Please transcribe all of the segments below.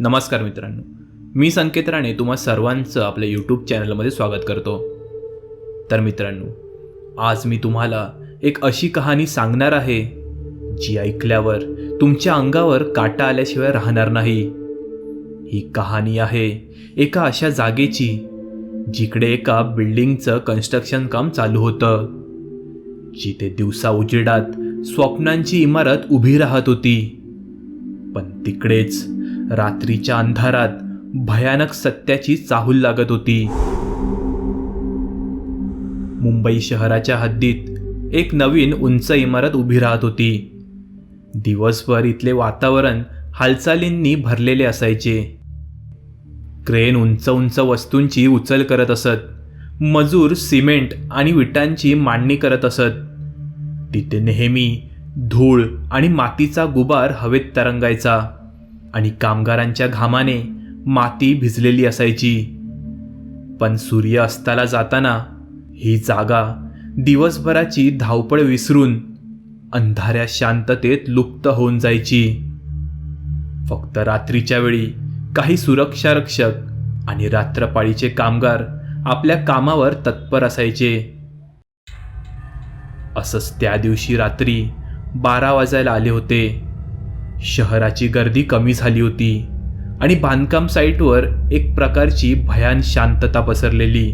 नमस्कार मित्रांनो. मी संकेत राणे तुम्हा सर्वांचं आपल्या यूट्यूब चॅनलमध्ये स्वागत करतो. तर मित्रांनो आज मी तुम्हाला एक अशी कहाणी सांगणार आहे जी ऐकल्यावर तुमच्या अंगावर काटा आल्याशिवाय राहणार नाही. ही कहाणी आहे एका अशा जागेची जिकडे एका बिल्डिंगचं कन्स्ट्रक्शन काम चालू होतं. जिथे दिवसा उजेडात स्वप्नांची इमारत उभी राहत होती. पण तिकडेच रात्रीच्या अंधारात भयानक सत्याची चाहूल लागत होती. मुंबई शहराच्या हद्दीत एक नवीन उंच इमारत उभी राहत होती. दिवसभर इथले वातावरण हालचालींनी भरलेले असायचे. क्रेन उंच उंच वस्तूंची उचल करत असत. मजूर सिमेंट आणि विटांची मांडणी करत असत. तिथे नेहमी धूळ आणि मातीचा गुबार हवेत तरंगायचा. आणि कामगारांच्या घामाने माती भिजलेली असायची. पण सूर्य अस्ताला जाताना ही जागा दिवसभराची धावपळ विसरून अंधाऱ्या शांततेत लुप्त होऊन जायची. फक्त रात्रीच्या वेळी काही सुरक्षा रक्षक आणि रात्रपाळीचे कामगार आपल्या कामावर तत्पर असायचे. असंच त्या दिवशी रात्री बारा वाजायला आले होते. शहराची गर्दी कमी झाली होती आणि बांधकाम साईटवर एक प्रकारची भयान शांतता पसरलेली.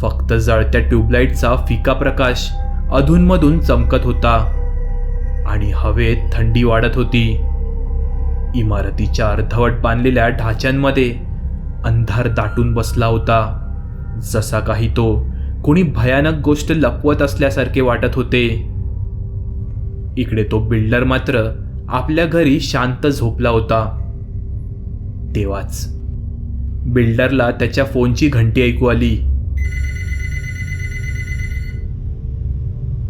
फक्त जळत्या ट्यूबलाईटचा फिका प्रकाश अधूनमधून चमकत होता आणि हवेत थंडी वाढत होती. इमारतीच्या अर्धवट बांधलेल्या ढाच्यांमध्ये अंधार दाटून बसला होता. जसा काही तो कोणी भयानक गोष्ट लपवत असल्यासारखे वाटत होते. इकडे तो बिल्डर मात्र आपल्या घरी शांत झोपला होता. तेव्हाच बिल्डरला त्याच्या फोनची घंटी ऐकू आली.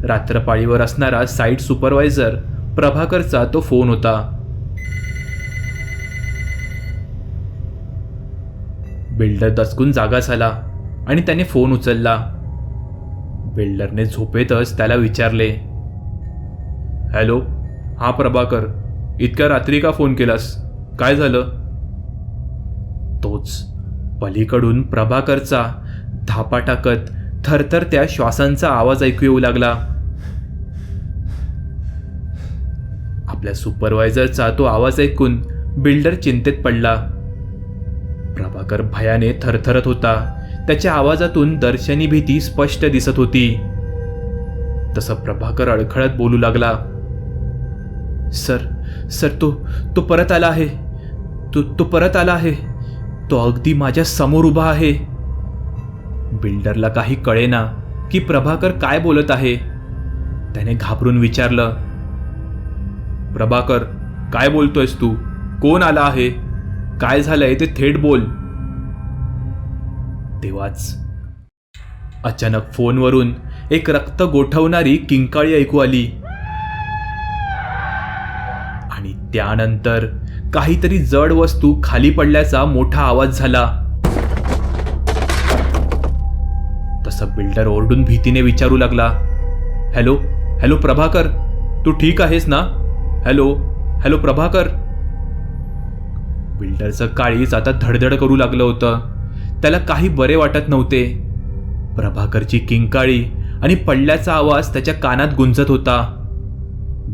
रात्रपाळीवर असणारा साईट सुपरवायझर प्रभाकरचा तो फोन होता. बिल्डर दचकून जागा झाला आणि त्याने फोन उचलला. बिल्डरने झोपेतच त्याला विचारले हॅलो हा प्रभाकर इतक्या रात्री का फोन केलास? काय झालं? तोच पलीकडून प्रभाकरचा धापा टाकत थरथर त्या श्वासांचा आवाज ऐकू येऊ लागला. आपल्या सुपरवायझरचा तो आवाज ऐकून बिल्डर चिंतेत पडला. प्रभाकर भयाने थरथरत होता. त्याच्या आवाजातून दर्शनी भीती स्पष्ट दिसत होती. तसं प्रभाकर अडखळत बोलू लागला. सर सर तो तो परत आला आहे. तो तो परत आला आहे. तो अगदी माझ्यासमोर उभा आहे. बिल्डरला काही कळेना की प्रभाकर काय बोलत आहे. त्याने घाबरून विचारलं प्रभाकर काय बोलतोयस तू? कोण आला आहे? काय झालंय? ते थेट बोल. तेव्हाच अचानक फोनवरून एक रक्त गोठवणारी किंकाळी ऐकू आली. त्यानंतर काहीतरी जड वस्तू खाली पडल्याचा मोठा आवाज झाला. तसं बिल्डर ओरडून भीतीने विचारू लागला. हॅलो हॅलो प्रभाकर तू ठीक आहेस ना? Hello hello Prabhakar. बिल्डरचं काळीच आता धडधड करू लागलं होतं. त्याला काही बरे वाटत नव्हते. प्रभाकरची किंकाळी आणि पडल्याचा आवाज त्याच्या कानात गुंजत होता.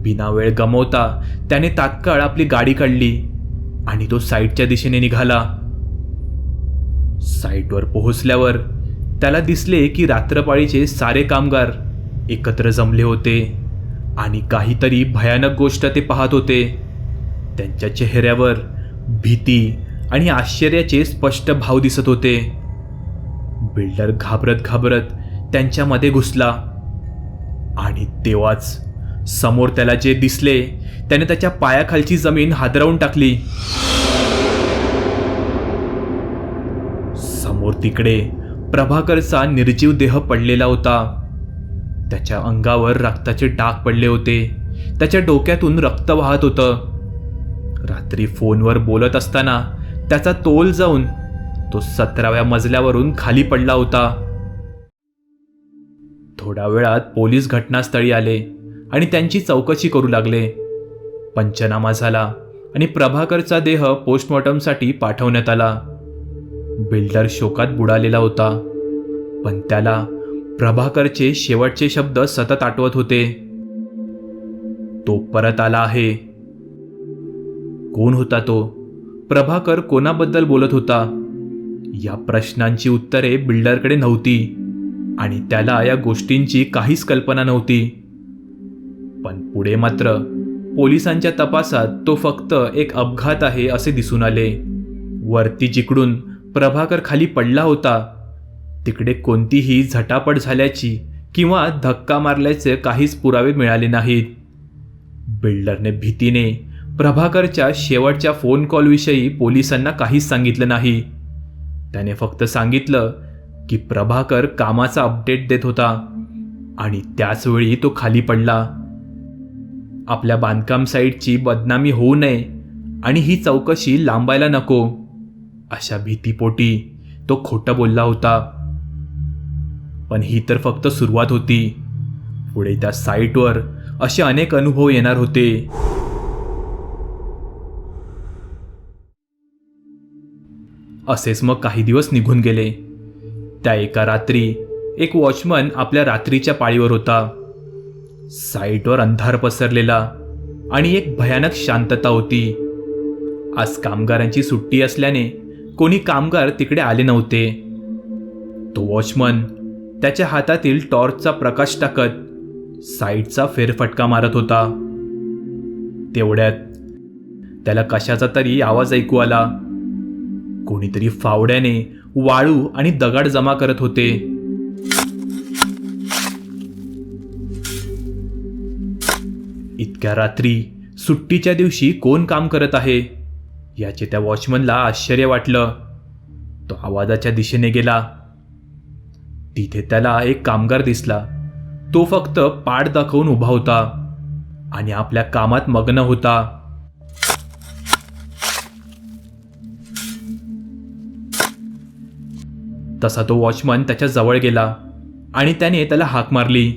बिना वेळ गमवता त्याने तात्काळ आपली गाडी काढली आणि तो साईटच्या दिशेने निघाला. साईटवर पोहोचल्यावर त्याला दिसले की रात्रपाळीचे सारे कामगार एकत्र जमले होते आणि काहीतरी भयानक गोष्ट ते पाहत होते. त्यांच्या चेहऱ्यावर भीती आणि आश्चर्याचे स्पष्ट भाव दिसत होते. बिल्डर घाबरत घाबरत त्यांच्यामध्ये घुसला आणि तेव्हाच समोर त्याला जे दिसले त्याने त्याच्या पायाखालची जमीन हादरवून टाकली. समोर तिकडे प्रभाकरचा निर्जीव देह पडलेला होता. त्याच्या अंगावर रक्ताचे डाग पडले होते. त्याच्या डोक्यातून रक्त वाहत होतं. रात्री फोनवर बोलत असताना त्याचा तोल जाऊन तो सतराव्या मजल्यावरून खाली पडला होता. थोड्या वेळात पोलीस घटनास्थळी आले. आणि त्यांची चौकशी करू लागले. पंचनामा झाला आणि प्रभाकरचा देह पोस्टमॉर्टमसाठी पाठवण्यात आला. बिल्डर शोकात बुडालेला होता. पण त्याला प्रभाकरचे शेवटचे शब्द सतत आठवत होते. तो परत आला आहे. कोण होता तो? प्रभाकर कोणाबद्दल बोलत होता? या प्रश्नांची उत्तरे बिल्डरकडे नव्हती आणि त्याला या गोष्टींची काहीच कल्पना नव्हती. पण पुढे मात्र पोलिसांच्या तपासात तो फक्त एक अपघात आहे असे दिसून आले. वरती जिकडून प्रभाकर खाली पडला होता तिकडे कोणतीही झटापट झाल्याची किंवा धक्का मारल्याचे काहीच पुरावे मिळाले नाहीत. बिल्डरने भीतीने प्रभाकरच्या शेवटच्या फोन कॉलविषयी पोलिसांना काहीच सांगितलं नाही. त्याने फक्त सांगितलं की प्रभाकर कामाचा अपडेट देत होता आणि त्याचवेळी तो खाली पडला. आपल्या बांधकाम साईटची बदनामी होऊ नये आणि ही चौकशी लांबायला नको. अशा भीतीपोटी तो खोटं बोलला होता. पण ही तर फक्त सुरुवात होती. पुढे त्या साईटवर असे अनेक अनुभव येणार होते. असेच मग काही दिवस निघून गेले. त्या एका रात्री एक वॉचमन आपल्या रात्रीच्या पाळीवर होता. साईटवर अंधार पसरलेला आणि एक भयानक शांतता होती. आज कामगारांची सुट्टी असल्याने कोणी कामगार तिकडे आले नव्हते. तो वॉचमन त्याच्या हातातील टॉर्चचा प्रकाश टाकत साईटचा फेरफटका मारत होता. तेवढ्यात त्याला कशाचा तरी आवाज ऐकू आला. कोणीतरी फावड्याने वाळू आणि दगड जमा करत होते. इतक्या रात्री सुट्टीच्या दिवशी कोण काम करत आहे? याचे त्या वॉचमनला आश्चर्य वाटलं. तो आवाजाच्या दिशेने गेला. तिथे त्याला एक कामगार दिसला. तो फक्त पाठ दाखवून उभा होता आणि आपल्या कामात मग्न होता. तसा तो वॉचमन त्याच्याजवळ गेला आणि त्याने त्याला हाक मारली.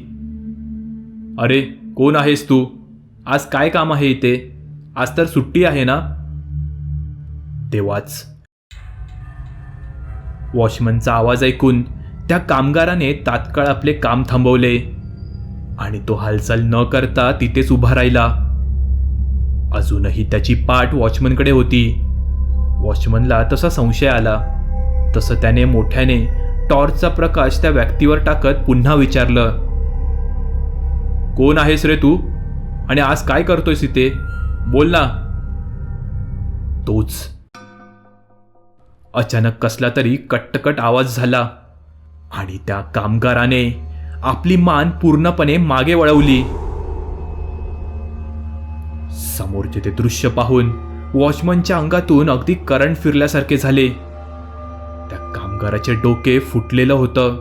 अरे कोण आहेस तू? आज काय काम आहे इथे? आज तर सुट्टी आहे ना? तेव्हाच. वॉचमनचा आवाज ऐकून त्या कामगाराने तात्काळ आपले काम थांबवले आणि तो हालचाल न करता तिथेच उभा राहिला. अजूनही त्याची पाठ वॉचमनकडे होती. वॉचमनला तसा संशय आला. तसं त्याने मोठ्याने टॉर्चचा प्रकाश त्या व्यक्तीवर टाकत पुन्हा विचारलं कोण आहेस रे तू? आणि आज काय करतोयस इथे बोल ना. तोच. अचानक कसला तरी कटकट आवाज झाला आणि त्या कामगाराने आपली मान पूर्णपणे मागे वळवली. समोरचे ते दृश्य पाहून वॉचमनच्या अंगातून अगदी करंट फिरल्यासारखे झाले. त्या कामगाराचे डोके फुटलेलं होतं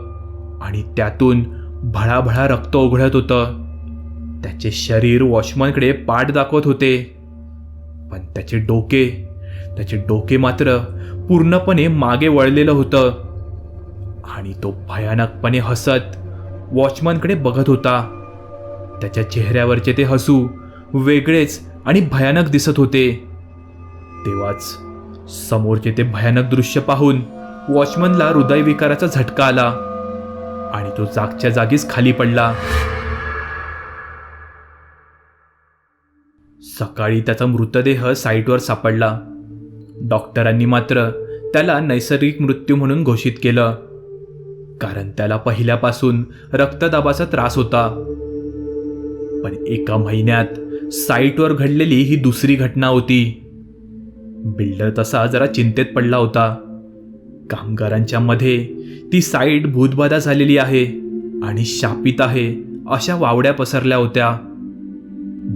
आणि त्यातून भळाभळा रक्त ओघळत होतं. त्याचे शरीर वॉचमनकडे पाठ दाखवत होते. पण त्याचे डोके त्याचे डोके मात्र पूर्णपणे मागे वळलेलं होतं. आणि तो भयानकपणे हसत वॉचमनकडे बघत होता. त्याच्या चेहऱ्यावरचे ते हसू वेगळेच आणि भयानक दिसत होते. तेव्हाच समोरचे ते भयानक दृश्य पाहून वॉचमनला हृदयविकाराचा झटका आला आणि तो जागच्या जागीच खाली पडला. सकाळी त्याचा मृतदेह साईटवर सापडला. डॉक्टरांनी मात्र त्याला नैसर्गिक मृत्यू म्हणून घोषित केलं. कारण त्याला पहिल्यापासून रक्तदाबाचा त्रास होता. पण एका महिन्यात साईटवर घडलेली ही दुसरी घटना होती. बिल्डर तसा जरा चिंतेत पडला होता. कामगारांच्या मध्ये ती साईट भूतबाधा झालेली आहे आणि शापित आहे अशा वावड्या पसरल्या होत्या.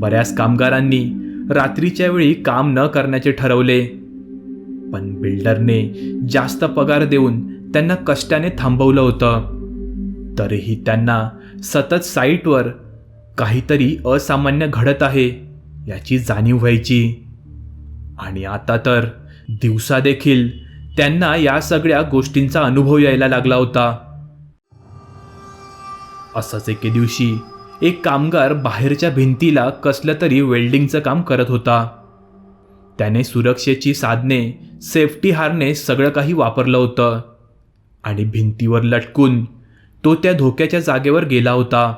बऱ्याच कामगारांनी रात्रीच्या वेळी काम न करण्याचे ठरवले. पण बिल्डरने जास्त पगार देऊन त्यांना कष्टाने थांबवलं होतं. तरीही त्यांना सतत साईटवर काहीतरी असामान्य घडत आहे याची जाणीव व्हायची. आणि आता तर दिवसादेखील त्यांना या सगळ्या गोष्टींचा अनुभव यायला लागला होता. असंच एके दिवशी एक कामगार बाहेरच्या भिंतीला कसलं तरी वेल्डिंगचं काम करत होता. त्याने सुरक्षेची साधने सेफ्टी हारने सगळं काही वापरलं होतं. आणि भिंतीवर लटकून तो त्या धोक्याच्या जागेवर गेला होता.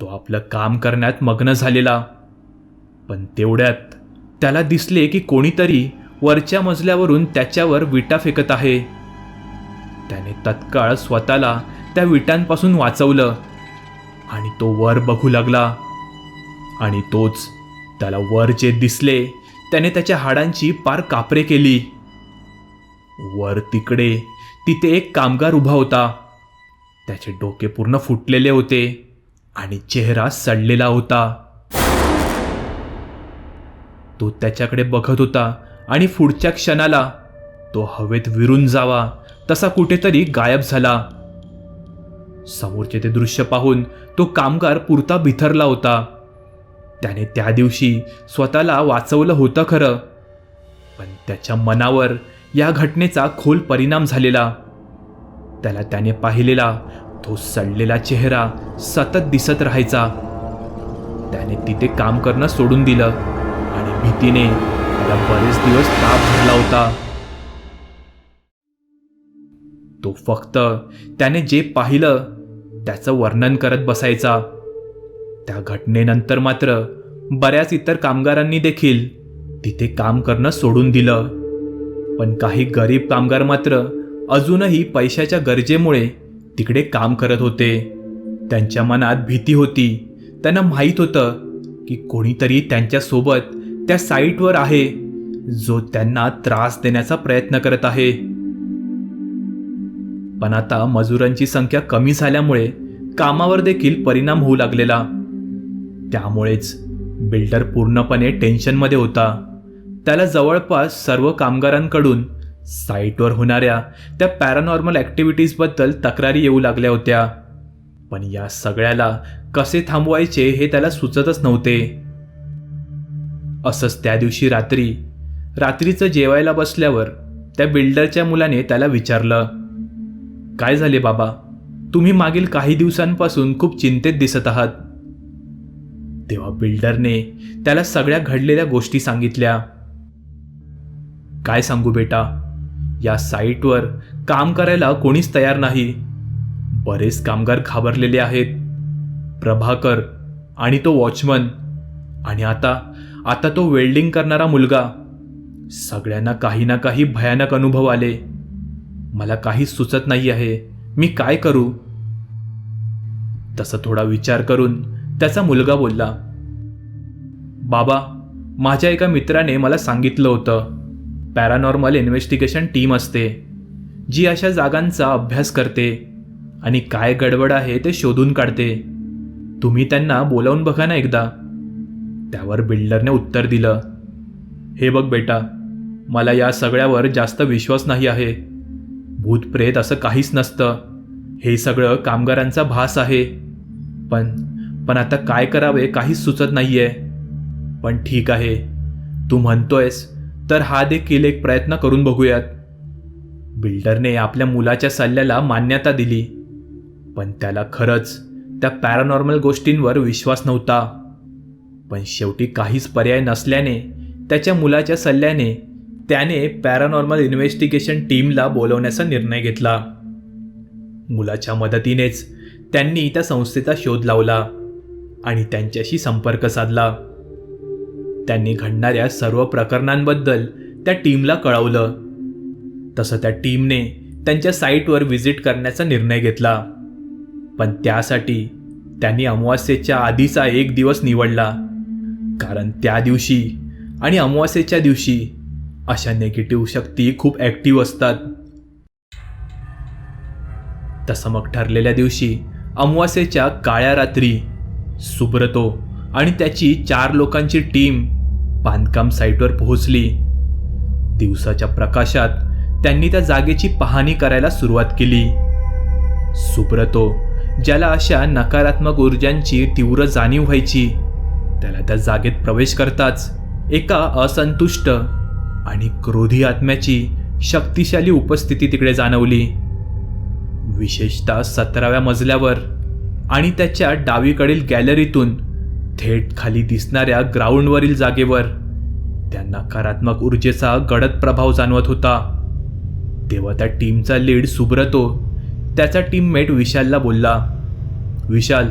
तो आपलं काम करण्यात मग्न झालेला. पण तेवढ्यात त्याला दिसले की कोणीतरी वरच्या मजल्यावरून त्याच्यावर विटा फेकत आहे. त्याने तत्काळ स्वतःला त्या विटांपासून वाचवलं. आणि तो वर बघू लागला. आणि तोच त्याला वर जे दिसले त्याने त्याच्या हाडांची पार कापरे केली. वर तिकडे तिथे एक कामगार उभा होता. त्याचे डोके पूर्ण फुटलेले होते आणि चेहरा सडलेला होता. तो त्याच्याकडे बघत होता आणि पुढच्या क्षणाला तो हवेत विरून जावा तसा कुठेतरी गायब झाला. समोरचे ते दृश्य पाहून तो कामगार पुरता बिथरला होता. त्याने त्या दिवशी स्वतःला वाचवलं होतं खरं पण त्याच्या मनावर या घटनेचा खोल परिणाम झालेला. त्याला त्याने पाहिलेला तो सडलेला चेहरा सतत दिसत राहायचा. त्याने तिथे काम करणं सोडून दिलं आणि भीतीने त्याला बरेच दिवस ताप धरला होता. तो फक्त त्याने जे पाहिलं त्याचं वर्णन करत बसायचा. त्या घटनेनंतर मात्र बऱ्याच इतर कामगारांनी देखील तिथे काम करणं सोडून दिलं. पण काही गरीब कामगार मात्र अजूनही पैशाच्या गरजेमुळे तिकडे काम करत होते. त्यांच्या मनात भीती होती. त्यांना माहीत होतं की कोणीतरी त्यांच्यासोबत त्या साईटवर आहे जो त्यांना त्रास देण्याचा प्रयत्न करत आहे. पण आता मजुरांची संख्या कमी झाल्यामुळे कामावर देखील परिणाम होऊ लागलेला. त्यामुळेच बिल्डर पूर्णपणे टेन्शनमध्ये होता. त्याला जवळपास सर्व कामगारांकडून साईटवर होणाऱ्या त्या पॅरानॉर्मल ॲक्टिव्हिटीजबद्दल तक्रारी येऊ लागल्या होत्या. पण या सगळ्याला कसे थांबवायचे हे त्याला सुचतच नव्हते. असंच त्या दिवशी रात्री रात्रीचं जेवायला बसल्यावर त्या बिल्डरच्या मुलाने त्याला विचारलं काय झाले बाबा? तुम्ही मागील काही दिवसांपासून खूप चिंतेत दिसत आहात. तेव्हा बिल्डरने त्याला सगळ्या घडलेल्या गोष्टी सांगितल्या. काय सांगू बेटा? या साईटवर काम करायला कोणीच तयार नाही. बरेच कामगार घाबरलेले आहेत. प्रभाकर आणि तो वॉचमन. आणि आता आता तो वेल्डिंग करणारा मुलगा. सगळ्यांना काही ना काही भयानक अनुभव आले. मला काहीच सुचत नाही आहे. मी काय करू? तसा थोडा विचार करून त्याचा मुलगा बोलला बाबा माझ्या एका मित्राने मला सांगितलं होतं. पॅरानॉर्मल इन्व्हेस्टिगेशन टीम असते जी अशा जागांचा अभ्यास करते आणि काय गडबड आहे ते शोधून काढते. तुम्ही त्यांना बोलावून बघा ना एकदा. त्यावर बिल्डरने उत्तर दिलं हे बघ बेटा मला या सगळ्यावर जास्त विश्वास नाही आहे. भूतप्रेत असं काहीच नसतं. हे सगळं कामगारांचा भास आहे. पण पण आता काय करावे काहीच सुचत नाहीये. पण ठीक आहे. तू म्हणतोयस तर हा देखील एक प्रयत्न करून बघूयात. बिल्डरने आपल्या मुलाच्या सल्ल्याला मान्यता दिली. पण त्याला खरंच त्या पॅरानॉर्मल गोष्टींवर विश्वास नव्हता. पण शेवटी काहीच पर्याय नसल्याने त्याच्या मुलाच्या सल्ल्याने त्याने पॅरानॉर्मल इन्व्हेस्टिगेशन टीमला बोलवण्याचा निर्णय घेतला. मुलाच्या मदतीनेच त्यांनी त्या संस्थेचा शोध लावला आणि त्यांच्याशी संपर्क साधला. त्यांनी घडणाऱ्या सर्व प्रकरणांबद्दल त्या टीमला कळवलं. तसं त्या टीमने त्यांच्या साईटवर व्हिजिट करण्याचा निर्णय घेतला. पण त्यासाठी त्यांनी अमावास्येच्या आधीचा एक दिवस निवडला. कारण त्या दिवशी आणि अमावास्येच्या दिवशी अशा नेगेटिव्ह शक्ती खूप ॲक्टिव्ह असतात. तसं मग ठरलेल्या दिवशी अमावास्येच्या काळ्या रात्री सुब्रतो आणि त्याची चार लोकांची टीम बांधकाम साईटवर पोहोचली. दिवसाच्या प्रकाशात त्यांनी त्या जागेची पाहणी करायला सुरुवात केली. सुब्रतो ज्याला अशा नकारात्मक ऊर्जांची तीव्र जाणीव व्हायची त्याला त्या जागेत प्रवेश करताच एका असंतुष्ट आणि क्रोधी आत्म्याची शक्तिशाली उपस्थिती तिकडे जाणवली. विशेषतः सतराव्या मजल्यावर आणि त्याच्या डावीकडील गॅलरीतून थेट खाली दिसणाऱ्या ग्राउंडवरील जागेवर त्या नकारात्मक ऊर्जेचा गडद प्रभाव जाणवत होता. तेव्हा त्या टीमचा लीड सुब्रतो त्याचा टीममेट विशालला बोलला विशाल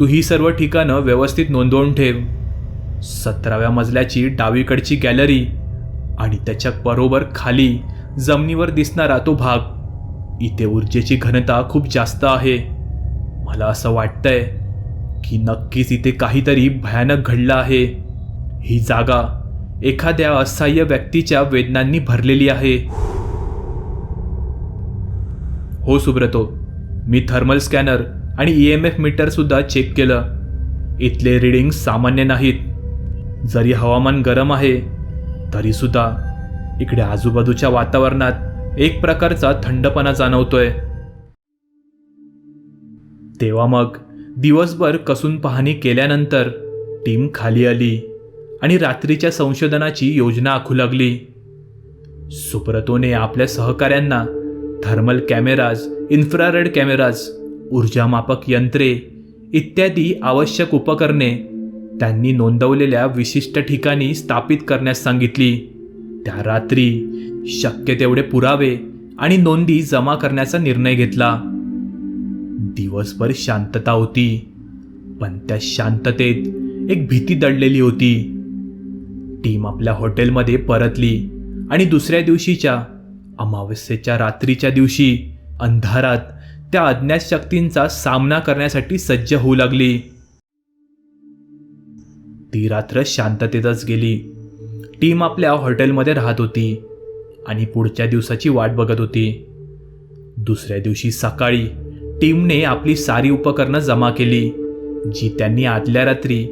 तू ही सर्व ठिकाणं व्यवस्थित नोंदवून ठेव. सतराव्या मजल्याची डावीकडची गॅलरी आणि त्याच्या बरोबर खाली जमिनीवर दिसणारा तो भाग. इथे ऊर्जेची घनता खूप जास्त आहे. मला असं वाटतंय की नक्कीच इथे काहीतरी भयानक घडलं आहे. ही जागा एखाद्या असहाय्य व्यक्तीच्या वेदनांनी भरलेली आहे. हो सुब्रतो मी थर्मल स्कॅनर आणि ई एम एफ मीटरसुद्धा चेक केलं. इथले रिडिंग सामान्य नाहीत. जरी हवामान गरम आहे तरीसुद्धा इकडे आजूबाजूच्या वातावरणात एक प्रकारचा थंडपणा जाणवतोय. तेव्हा मग दिवसभर कसून पाहणी केल्यानंतर टीम खाली आली आणि रात्रीच्या संशोधनाची योजना आखू लागली. सुप्रतोने आपल्या सहकाऱ्यांना थर्मल कॅमेराज इन्फ्रारेड कॅमेराज ऊर्जामापक यंत्रे इत्यादी आवश्यक उपकरणे त्यांनी नोंदवलेल्या विशिष्ट ठिकाणी स्थापित करण्यास सांगितली. त्या रात्री शक्य तेवढे पुरावे आणि नोंदी जमा करण्याचा निर्णय घेतला. दिवसभर शांतता होती पण त्या शांततेत एक भीती दडलेली होती. टीम आपल्या हॉटेलमध्ये परतली आणि दुसऱ्या दिवशीच्या अमावस्येच्या रात्रीच्या दिवशी अंधारात त्या अज्ञात शक्तींचा सामना करण्यासाठी सज्ज होऊ लागली. ती रात्र शांततेतच गेली. टीम आपल्या हॉटेलमध्ये राहत होती आणि पुढच्या दिवसाची वाट बघत होती. दुसऱ्या दिवशी सकाळी टीमने आपली सारी उपकरणं जमा केली जी त्यांनी आदल्या रात्री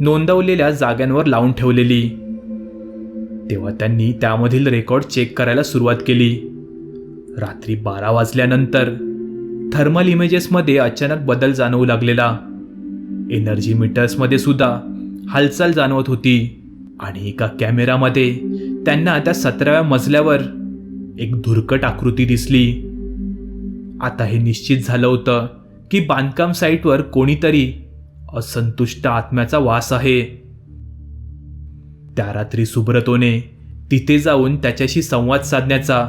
नोंदवलेल्या जाग्यांवर लावून ठेवलेली. तेव्हा त्यांनी त्यामधील रेकॉर्ड चेक करायला सुरुवात केली. रात्री बारा वाजल्यानंतर थर्मल इमेजेसमध्ये अचानक बदल जाणवू लागलेला. एनर्जी मीटर्समध्ये सुद्धा हालचाल जाणवत होती. आणि एका कॅमेरामध्ये त्यांना त्या सतराव्या मजल्यावर एक धुरकट आकृती दिसली. आता हे निश्चित झालं होतं की बांधकाम साईटवर कोणीतरी असंतुष्ट आत्म्याचा वास आहे. त्या रात्री सुब्रतोने तिथे जाऊन त्याच्याशी संवाद साधण्याचा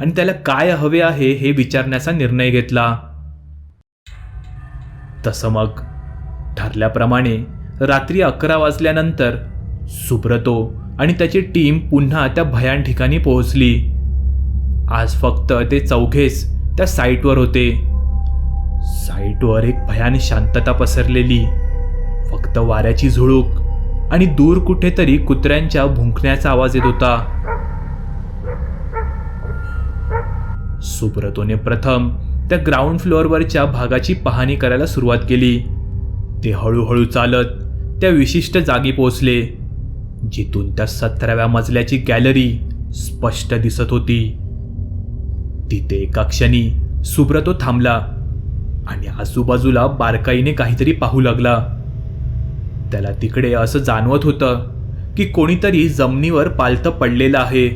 आणि त्याला काय हवे आहे हे विचारण्याचा निर्णय घेतला. तसं मग ठरल्याप्रमाणे रात्री अकरा वाजल्यानंतर सुब्रतो आणि त्याची टीम पुन्हा त्या भयान ठिकाणी पोहोचली. आज फक्त ते चौघेच त्या साईटवर होते. साईटवर एक भयान शांतता पसरलेली फक्त वाऱ्याची झुळूक आणि दूर कुठेतरी कुत्र्यांच्या भुंकण्याचा आवाज येत होता. सुब्रतोने प्रथम त्या ग्राउंड फ्लोअरवरच्या भागाची पाहणी करायला सुरुवात केली. ते हळूहळू चालत त्या विशिष्ट जागी पोहोचले जिथून त्या सतराव्या मजल्याची गॅलरी स्पष्ट दिसत होती. तिथे एका क्षणी सुब्रतो थांबला आणि आजूबाजूला बारकाईने काहीतरी पाहू लागला. त्याला तिकडे असं जाणवत होतं की कोणीतरी जमिनीवर पालतं पडलेलं आहे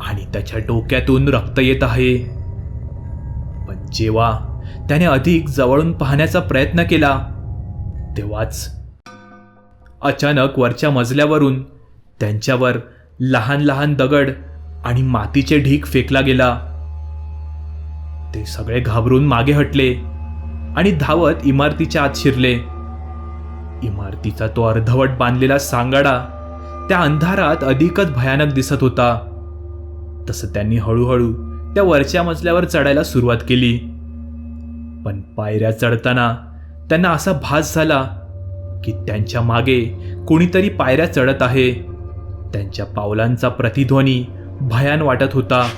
आणि त्याच्या डोक्यातून रक्त येत आहे. पण जेव्हा त्याने अधिक जवळून पाहण्याचा प्रयत्न केला तेव्हाच अचानक वरच्या मजल्यावरून त्यांच्यावर लहान लहान दगड आणि मातीचे ढीक फेकला गेला. ते सगळे घाबरून मागे हटले आणि धावत इमारतीच्या आत शिरले. इमारतीचा तो अर्धवट बांधलेला सांगाडा त्या अंधारात अधिकच भयानक दिसत होता. तसं त्यांनी हळूहळू त्या वरच्या मजल्यावर चढायला सुरुवात केली. पण पायऱ्या चढताना त्यांना असा भास झाला की त्यांच्या मागे कोणीतरी पायऱ्या चढत आहे. त्यांच्या पावलांचा प्रतिध्वनी भयान वाटत होता.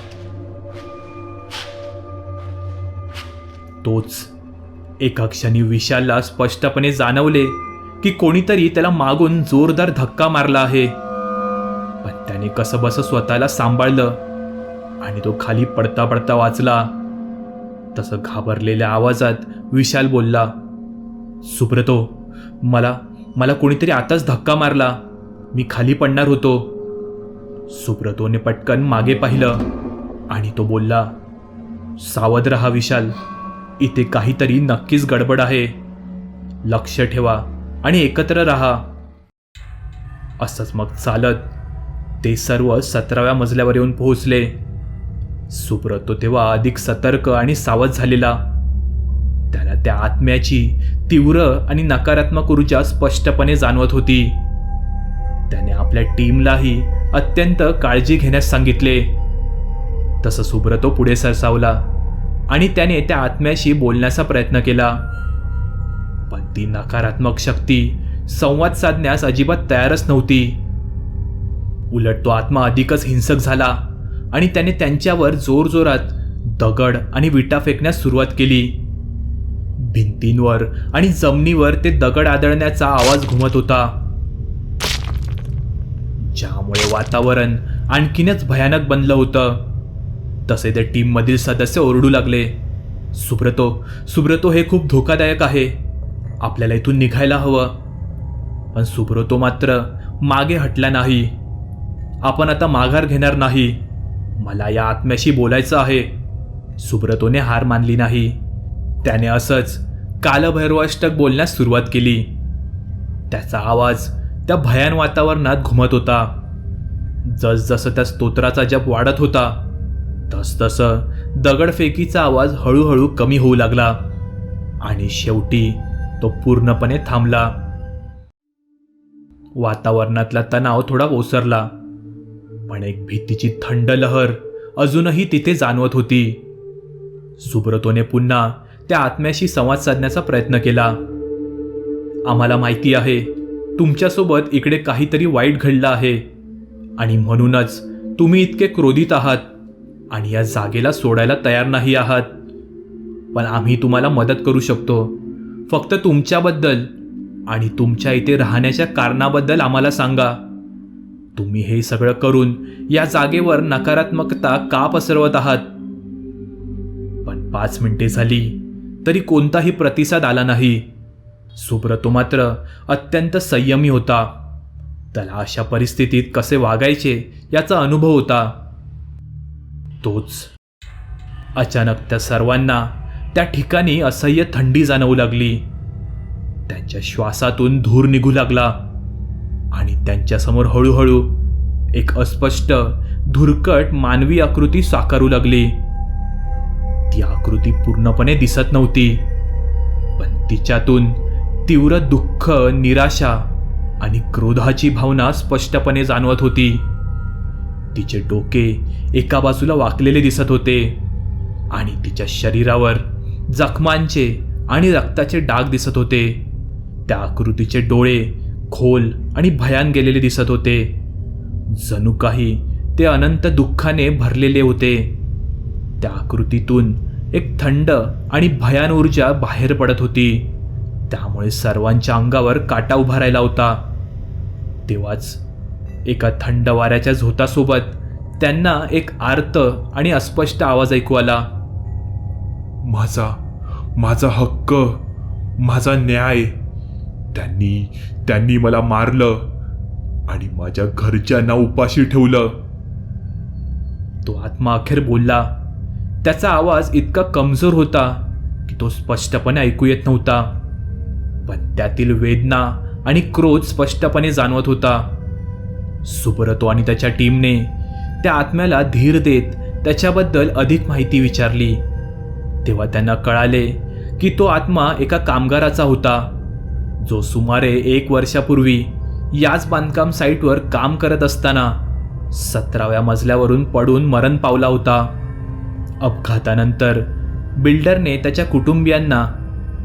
तोच एका क्षणी विशालला स्पष्टपणे जाणवले की कोणीतरी त्याला मागून जोरदार धक्का मारला आहे. पण त्याने कसं बस स्वतःला सांभाळलं आणि तो खाली पडता पडता वाचला. तसं घाबरलेल्या आवाजात विशाल बोलला सुब्रतो मला मला कोणीतरी आताच धक्का मारला. मी खाली पडणार होतो. सुब्रतोने पटकन मागे पाहिलं आणि तो बोलला सावध रहा विशाल इथे काहीतरी नक्कीच गडबड आहे. लक्ष ठेवा आणि एकत्र राहा. असंच मग चालत ते सर्व सतराव्या मजल्यावर येऊन पोहोचले. सुब्रतो तेव्हा अधिक सतर्क आणि सावध झालेला. त्याला त्या आत्म्याची तीव्र आणि नकारात्मक ऊर्जा स्पष्टपणे जाणवत होती. त्याने आपल्या टीमलाही अत्यंत काळजी घेण्यास सांगितले. तसं सुब्रतो पुढे सरसावला आणि त्याने त्या आत्म्याशी बोलण्याचा प्रयत्न केला. पण ती नकारात्मक शक्ती संवाद साधण्यास अजिबात तयारच नव्हती. उलट तो आत्मा अधिकच हिंसक झाला आणि त्याने त्यांच्यावर जोरजोरात दगड आणि विटा फेकण्यास सुरुवात केली. भिंतींवर आणि जमिनीवर ते दगड आदळण्याचा आवाज घुमत होता. ज्यामुळे वातावरण आणखीनच भयानक बनलं होतं. तसे ते टीममधील सदस्य ओरडू लागले. सुब्रतो सुब्रतो हे खूप धोकादायक आहे. आपल्याला इथून निघायला हवं. पण सुब्रतो मात्र मागे हटला नाही. आपण आता माघार घेणार नाही. मला या आत्म्याशी बोलायचं आहे. सुब्रतोने हार मानली नाही. त्याने असंच कालभैरवाष्टक बोलण्यास सुरुवात केली. त्याचा आवाज त्या भयान वातावरणात घुमत होता. जसजसं त्या स्तोत्राचा जप वाढत होता तसतसं दगडफेकीचा आवाज हळूहळू कमी होऊ लागला आणि शेवटी तो पूर्णपणे थांबला. वातावरणातला तणाव थोडा ओसरला पण एक भीतीची थंड लहर अजूनही तिथे जाणवत होती. सुब्रतोने पुन्हा त्या आत्म्याशी संवाद साधण्याचा प्रयत्न केला. आम्हाला माहिती आहे तुमच्यासोबत इकडे काहीतरी वाईट घडलं आहे आणि म्हणूनच तुम्ही इतके क्रोधित आहात आणि या जागेला सोडायला तयार नाही आहात. पण आम्ही तुम्हाला मदत करू शकतो. फक्त तुमच्याबद्दल आणि तुमच्या इथे राहण्याच्या कारणाबद्दल आम्हाला सांगा. तुम्ही हे सगळं करून या जागेवर नकारात्मकता का पसरवत आहात? पण पाच मिनिटे झाली. तरी कोणताही प्रतिसाद आला नाही. सुब्रतो मात्र अत्यंत संयमी होता. त्याला अशा परिस्थितीत कसे वागायचे याचा अनुभव होता. तोच अचानक त्या सर्वांना त्या ठिकाणी असह्य थंडी जाणवू लागली. त्यांच्या श्वासातून धूर निघू लागला आणि त्यांच्यासमोर हळूहळू एक अस्पष्ट धुरकट मानवी आकृती साकारू लागली. ती आकृती पूर्णपणे दिसत नव्हती. पण तिच्यातून तीव्र दुःख निराशा आणि क्रोधाची भावना स्पष्टपणे जाणवत होती. तिचे डोके एका बाजूला वाकलेले दिसत होते आणि तिच्या शरीरावर जखमांचे आणि रक्ताचे डाग दिसत होते. त्या आकृतीचे डोळे खोल आणि भयान गेलेले दिसत होते. जणू काही ते अनंत दुःखाने भरलेले होते. त्या आकृतीतून एक थंड आणि भयान ऊर्जा बाहेर पडत होती. त्यामुळे सर्वांच्या अंगावर काटा उभा राहिला होता. तेव्हाच एका थंड वाऱ्याच्या झोतासोबत त्यांना एक आर्त आणि अस्पष्ट आवाज ऐकू आला. माझा माझा हक्क माझा न्याय. त्यांनी त्यांनी मला मारलं आणि माझ्या घरच्यांना उपाशी ठेवलं. तो आत्मा अखेर बोलला त्याचा आवाज इतका कमजोर होता की तो स्पष्टपणे ऐकू येत नव्हता. पण त्यातील वेदना आणि क्रोध स्पष्टपणे जाणवत होता. सुब्रतो आणि त्याच्या टीमने त्या आत्म्याला धीर देत त्याच्याबद्दल अधिक माहिती विचारली. तेव्हा त्यांना कळाले की तो आत्मा एका कामगाराचा होता जो सुमारे एक वर्षापूर्वी याच बांधकाम साईटवर काम करत असताना सतराव्या मजल्यावरून पडून मरण पावला होता. अपघातानंतर बिल्डरने त्याच्या कुटुंबियांना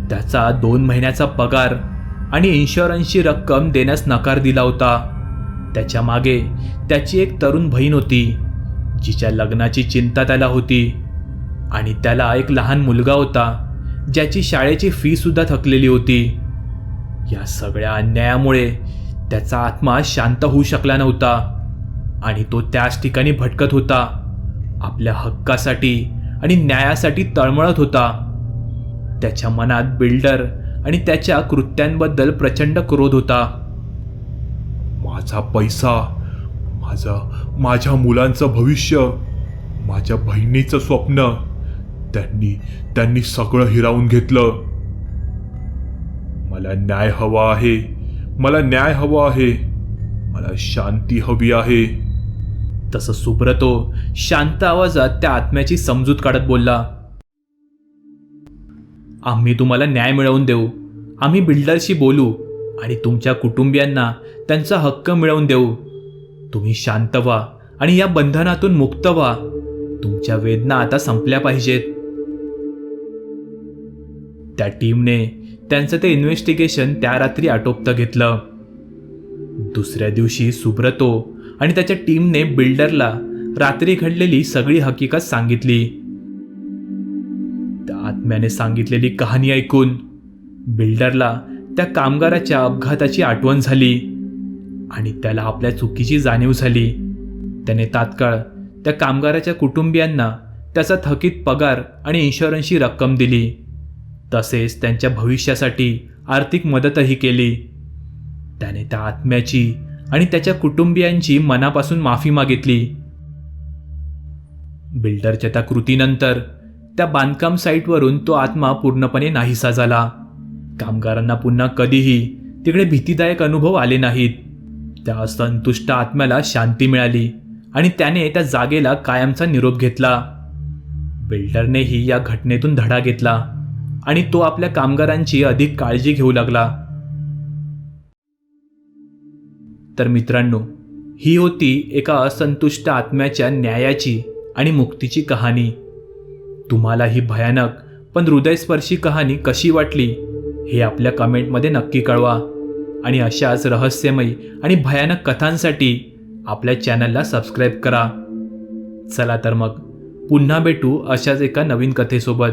त्याचा दोन महिन्याचा पगार आणि इन्शुरन्सची रक्कम देण्यास नकार दिला होता. त्याच्यामागे त्याची एक तरुण बहीण होती जिच्या लग्नाची चिंता त्याला होती आणि त्याला एक लहान मुलगा होता ज्याची शाळेची फीसुद्धा थकलेली होती. या सगळ्या अन्यायामुळे त्याचा आत्मा शांत होऊ शकला नव्हता आणि तो त्याच ठिकाणी भटकत होता. आपल्या हक्कासाठी आणि न्यायासाठी तळमळत होता. त्याच्या मनात बिल्डर आणि त्याच्या कृत्यांबद्दल प्रचंड क्रोध होता. माझा पैसा माझा माझ्या मुलांचं भविष्य माझ्या बहिणीचं स्वप्न त्यांनी त्यांनी सगळं हिरावून घेतलं. मला न्याय हवा आहे मला न्याय हवा आहे मला शांती हवी आहे. तसं सुब्रतो शांत आवाजात त्या आत्म्याची समजूत काढत बोलला आम्ही तुम्हाला न्याय मिळवून देऊ. आम्ही बिल्डरशी बोलू आणि तुमच्या कुटुंबियांना त्यांचा हक्क मिळवून देऊ. तुम्ही शांत व्हा आणि या बंधनातून मुक्त व्हा. तुमच्या वेदना आता संपल्या पाहिजेत. त्या टीमने त्यांचं ते इन्व्हेस्टिगेशन त्या रात्री आटोपतं घेतलं. दुसऱ्या दिवशी सुब्रतो आणि त्याच्या टीमने बिल्डरला रात्री घडलेली सगळी हकीकत सांगितली. त्या आत्म्याने सांगितलेली कहाणी ऐकून बिल्डरला त्या कामगाराच्या अपघाताची आठवण झाली आणि त्याला आपल्या चुकीची जाणीव झाली. त्याने तात्काळ त्या कामगाराच्या कुटुंबियांना त्याचा थकीत पगार आणि इन्शुरन्सची रक्कम दिली. तसेच त्यांच्या भविष्यासाठी आर्थिक मदतही केली. त्याने त्या आत्म्याची आणि त्याच्या कुटुंबियांची मनापासून माफी मागितली. बिल्डरच्या त्या कृतीनंतर त्या बांधकाम साईटवरून तो आत्मा पूर्णपणे नाहीसा झाला. कामगारांना पुन्हा कधीही तिकडे भीतीदायक अनुभव आले नाहीत. त्या असंतुष्ट आत्म्याला शांती मिळाली आणि त्याने त्या जागेला कायमचा निरोप घेतला. बिल्डरनेही या घटनेतून धडा घेतला आणि तो आपल्या कामगारांची अधिक काळजी घेऊ लागला. तर मित्रांनो ही होती एका असंतुष्ट आत्म्याच्या न्यायाची आणि मुक्तीची कहाणी. तुम्हाला ही भयानक पण हृदयस्पर्शी कहाणी कशी वाटली हे आपल्या कमेंटमध्ये नक्की कळवा. आणि अशाच रहस्यमयी आणि भयानक कथांसाठी आपल्या चॅनलला सबस्क्राईब करा. चला तर मग पुन्हा भेटू अशाच एका नवीन कथेसोबत.